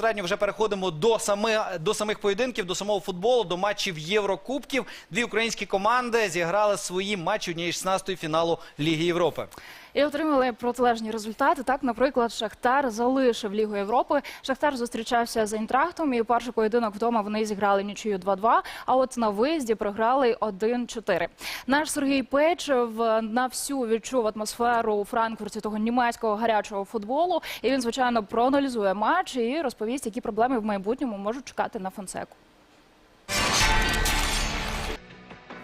безпосередньо вже переходимо до самих, до самих поєдинків, до самого футболу, до матчів Єврокубків. Дві українські команди зіграли свої матчі однієї 16-ї фіналу Ліги Європи. І отримали протилежні результати. Так, наприклад, Шахтар залишив Лігу Європи. Шахтар зустрічався з Айнтрахтом, і перший поєдинок вдома вони зіграли нічию 2-2, А от на виїзді програли 1-4. Наш Сергій Печев на всю відчув атмосферу у Франкфурті того німецького гарячого футболу. І він, звичайно, проаналізує матч і розповість, які проблеми в майбутньому можуть чекати на Фонсеку.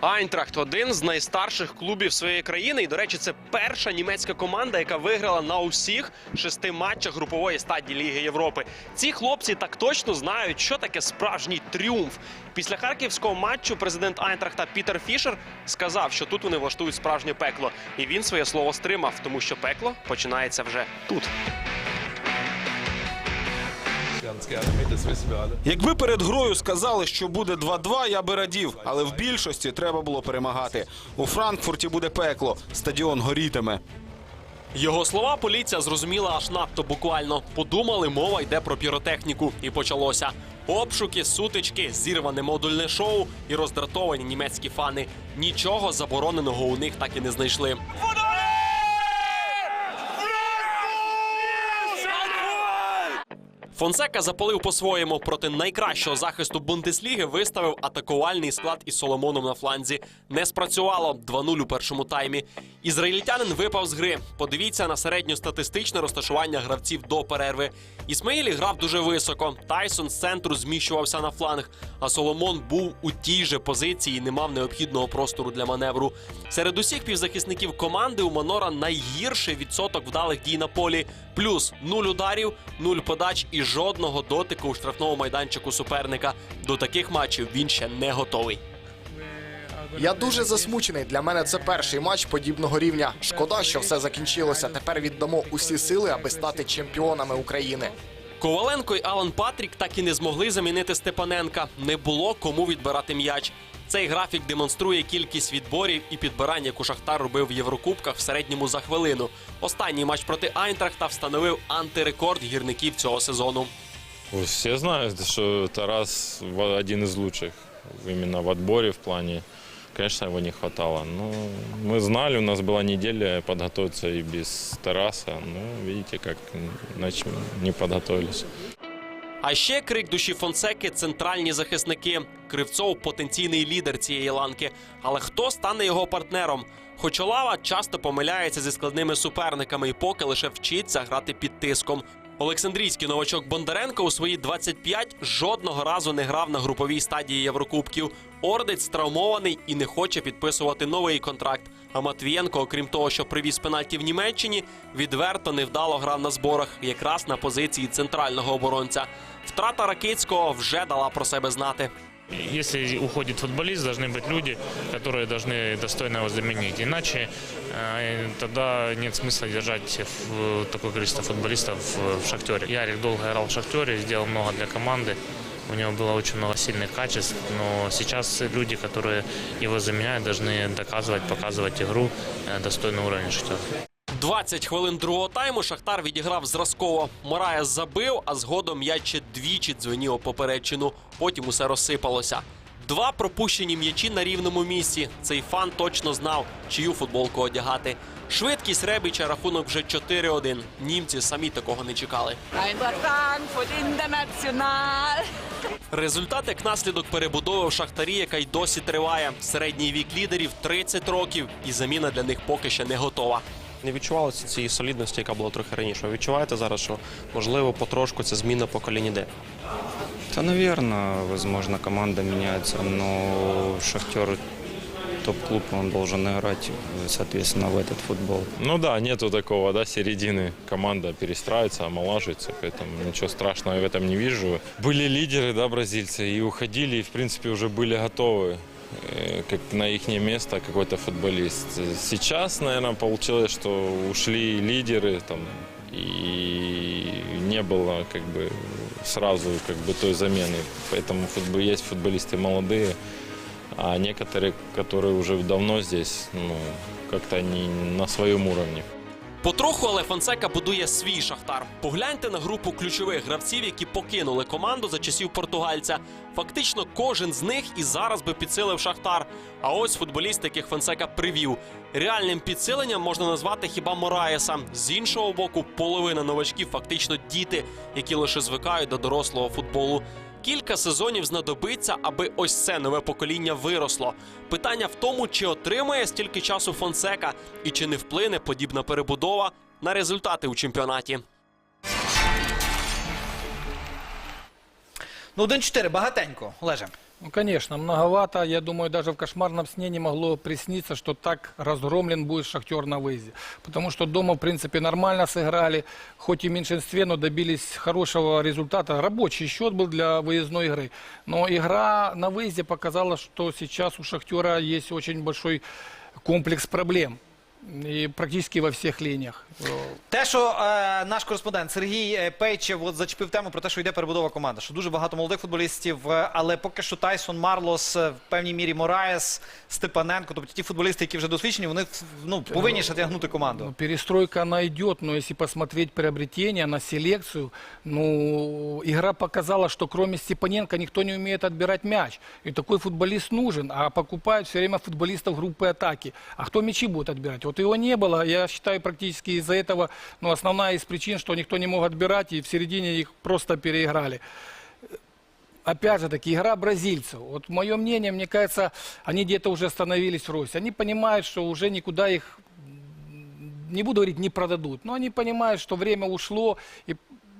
Айнтрахт один з найстарших клубів своєї країни. І, до речі, це перша німецька команда, яка виграла на усіх шести матчах групової стадії Ліги Європи. Ці хлопці так точно знають, що таке справжній тріумф. Після харківського матчу президент Айнтрахта Пітер Фішер сказав, що тут вони влаштують справжнє пекло. І він своє слово стримав, тому що пекло починається вже тут. Якби перед грою сказали, що буде 2-2, я би радів, але в більшості треба було перемагати. У Франкфурті буде пекло, стадіон горітиме. Його слова поліція зрозуміла аж надто буквально. Подумали, мова йде про піротехніку, і почалося. Обшуки, сутички, зірване модульне шоу і роздратовані німецькі фани. Нічого забороненого у них так і не знайшли. Фонсека запалив по-своєму проти найкращого захисту Бундесліги виставив атакувальний склад із Соломоном на фланзі. Не спрацювало 2-0 у першому таймі. Ізраїльтянин випав з гри. Подивіться на середньостатистичне розташування гравців до перерви. Ісмаїлі грав дуже високо. Тайсон з центру зміщувався на фланг. А Соломон був у тій же позиції і не мав необхідного простору для маневру. Серед усіх півзахисників команди у Манора найгірший відсоток вдалих дій на полі. Плюс нуль ударів, нуль подач і жодного дотику у штрафному майданчику суперника. До таких матчів він ще не готовий. Я дуже засмучений. Для мене це перший матч подібного рівня. Шкода, що все закінчилося. Тепер віддамо усі сили, аби стати чемпіонами України. Коваленко і Алан Патрік так і не змогли замінити Степаненка. Не було кому відбирати м'яч. Цей графік демонструє кількість відборів і підбирань, яку Шахтар робив в Єврокубках в середньому за хвилину. Останній матч проти Айнтрахта встановив антирекорд гірників цього сезону. Ну, Все знают, что Тарас один из лучших именно в отборе в плане. Конечно, его не хватало. Но мы знали, у нас была неделя подготовиться и без Тараса. Ну, видите, как не подготовились. А ще крик душі Фонсеки центральні захисники. Кривцов потенційний лідер цієї ланки. Але хто стане його партнером? Хоч Олава часто помиляється зі складними суперниками і поки лише вчиться грати під тиском. Олександрійський новачок Бондаренко у свої 25 жодного разу не грав на груповій стадії Єврокубків. Ордець травмований і не хоче підписувати новий контракт. А Матвієнко, окрім того, що привіз пенальті в Німеччині, відверто невдало грав на зборах, якраз на позиції центрального оборонця. Втрата Ракицького вже дала про себе знати. Если уходит футболист, должны быть люди, которые должны достойно его заменить. Иначе э, тогда нет смысла держать в- такое количество футболистов в, в «Шахтере». Ярик долго играл в «Шахтере», сделал много для команды. У него было очень много сильных качеств, но сейчас люди, которые его заменяют, должны доказывать, показывать игру э, достойный уровень «Шахтера». 20 хвилин другого тайму Шахтар відіграв зразково. Морая забив, а згодом м'яч двічі дзвенів у попередчину. Потім усе розсипалося. Два пропущені м'ячі на рівному місці. Цей фан точно знав, чию футболку одягати. Швидкість Ребіча рахунок вже 4-1. Німці самі такого не чекали. Результат як наслідок перебудови в Шахтарі, яка й досі триває. Середній вік лідерів 30 років, і заміна для них поки ще не готова Не відчувалося цієї солідності, яка була трохи раніше. Ви відчуваєте зараз, що можливо потрошку це зміна поколінь іде? Да, наверное, возможно, команда меняется, но Шахтер топ-клуб, он должен играть, соответственно, в этот футбол. Ну да, нету такого, да, середины. Команда перестраивается, омолаживается, поэтому ничего страшного я в этом не вижу. Были лидеры, да, бразильцы, и уходили, и, в принципе, уже были готовы э, как на их место какой-то футболист. Сейчас, наверное, получилось, что ушли лидеры, там, и не было как бы сразу как бы той замены. Поэтому футбол, есть футболисты молодые, а некоторые, которые уже давно здесь, ну, как-то они на своем уровне. Потроху, але Фонсека будує свій шахтар. Погляньте на групу ключових гравців, які покинули команду за часів португальця. Фактично, кожен з них і зараз би підсилив шахтар. А ось футболіст, яких Фонсека привів. Реальним підсиленням можна назвати хіба Мораєса. З іншого боку, половина новачків фактично діти, які лише звикають до дорослого футболу. Кілька сезонів знадобиться, аби ось це нове покоління виросло. Питання в тому, чи отримає стільки часу Фонсека і чи не вплине подібна перебудова на результати у чемпіонаті. Ну, 1-4, багатенько. Олеже. Ну, конечно, многовато. Я думаю, даже в кошмарном сне не могло присниться, что так разгромлен будет Шахтер на выезде. Потому что дома, в принципе, нормально сыграли. Хоть и в меньшинстве, но добились хорошего результата. Рабочий счет был для выездной игры. Но игра на выезде показала, что сейчас у Шахтера есть очень большой комплекс проблем. И практически во всех линиях. Те, що е, наш кореспондент Сергій е, Пейчев от зачепив тему про те, що йде перебудова команди, що дуже багато молодих футболістів, е, але поки що Тайсон, Марлос, е, в певній мірі Мораєс, Степаненко, тобто ті футболісти, які вже досвідчені, вони ну, повинні ще тягнути команду. Ну, перестройка она идет, но если посмотреть приобретения на селекцию, ну, игра показала, что кроме Степаненко никто не умеет отбирать мяч. И такой футболист нужен, а покупают все время футболистов группы атаки. А кто мячи будет отбирать? Вот его не было, я считаю, практически из-за этого, ну, основная из причин, что никто не мог отбирать, и в середине их просто переиграли опять же таки, игра бразильцев. Вот мое мнение, мне кажется, они где-то уже остановились в росте. Они понимают, что уже никуда их, не буду говорить, не продадут, но они понимают, что время ушло, и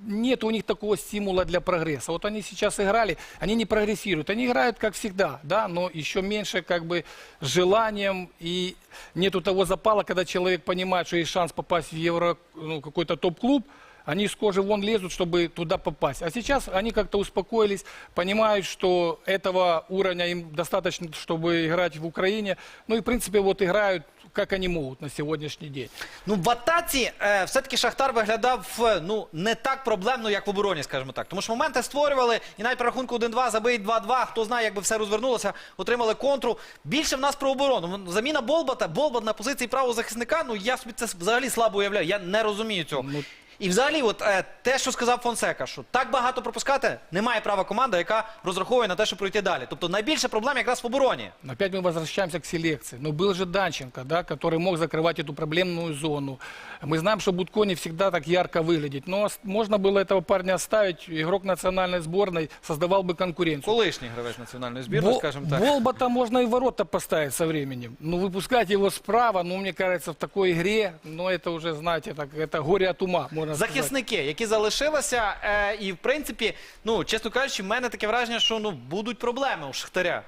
нет у них такого стимула для прогресса. Вот они сейчас играли, они не прогрессируют, они играют как всегда, да, но еще меньше как бы с желанием и нету того запала, когда человек понимает, что есть шанс попасть в евро, ну, какой-то топ-клуб, они из кожи вон лезут, чтобы туда попасть. А сейчас они как-то успокоились, понимают, что этого уровня им достаточно, чтобы играть в Украине. Ну и, в принципе, вот играют, как они могут на сьогоднішній день. Ну, в атаці е, все-таки Шахтар виглядав е, ну, не так проблемно, як в обороні, скажімо так. Тому що моменти створювали, і навіть при рахунку 1-2, забиють 2-2, хто знає, як би все розвернулося, отримали контру. Більше в нас про оборону. Ну, Заміна Болбата, Болбат на позиції правого захисника, ну я собі це взагалі слабо уявляю. Я не розумію цього. Ну, І взагалі, от е, те, що сказав Фонсека, що так багато пропускати, немає права команда, яка розраховує на те, щоб пройти далі. Тобто найбільше проблем якраз в обороні. Опять мы возвращаемся к селекции. Но был же Данченко, да, который мог закрывать эту проблемную зону. Мы знаем, что Будко не всегда так ярко выглядит. Но с- можно было этого парня оставить. Игрок национальной сборной создавал бы конкуренцию. Колишній гравець національної збірної, Бол- скажімо так. Болбата можно и в ворота поставить со временем. Ну, выпускать его справа, ну, мне кажется, в такой игре, ну, это уже, знаете, так, это горе от ума, можно Захисники, які залишилися, е, і в принципі, ну чесно кажучи, в мене таке враження, що ну будуть проблеми у Шахтаря.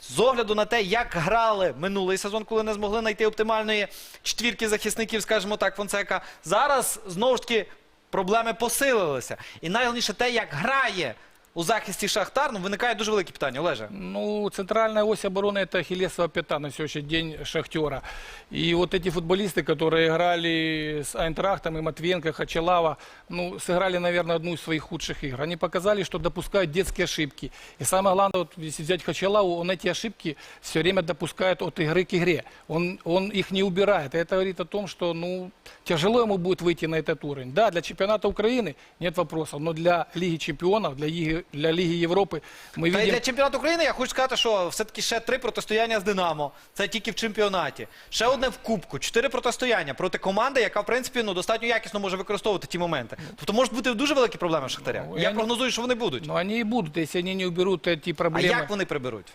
З огляду на те, як грали минулий сезон, коли не змогли знайти оптимальної четвірки захисників, скажімо так, Фонсека. Зараз знову ж таки проблеми посилилися. І найголовніше те, як грає у захисті Шахтар, ну виникає дуже велике питання. Олеже. Ну, центральная ось обороны это Ахиллесова пята на сегодняшний день Шахтера. И вот эти футболисты, которые играли с Айнтрахтом и Матвенко, Хачалава, ну, сыграли, наверное, одну из своих худших игр. Они показали, что допускают детские ошибки. И самое главное, вот, если взять Хачалаву, он эти ошибки все время допускает от игры к игре. Он, он их не убирает. И это говорит о том, что, ну, тяжело ему будет выйти на этот уровень. Да, для чемпионата Украины нет вопросов, но для Лиги чемпионов, для Лиги, для Лиги Европы мы Та й видим... для чемпіонату України я хочу сказати, що все-таки ще три протистояння з Динамо. Це тільки в чемпіонаті. Ще одне в Кубку. Чотири протистояння проти команди, яка, в принципі, ну, достатньо якісно може використовувати ті моменти. Тобто можуть бути дуже великі проблеми в Шахтаря. Ну, Я я не- прогнозую, що вони будуть. Но они и будут, если они не уберут эти А проблемы. як вони приберуть?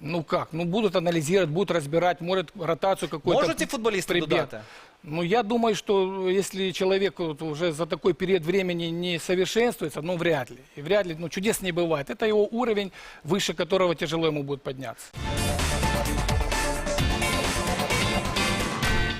Ну как? Ну будут анализировать, будут разбирать, может ротацию какую-то. Можуть ці футболісти прибьют. додати? Ну я думаю, что если человек вот уже за такой период времени не совершенствуется, ну вряд ли. И вряд ли, ну чудес не бывает. Это его уровень, выше которого тяжело ему будет подняться.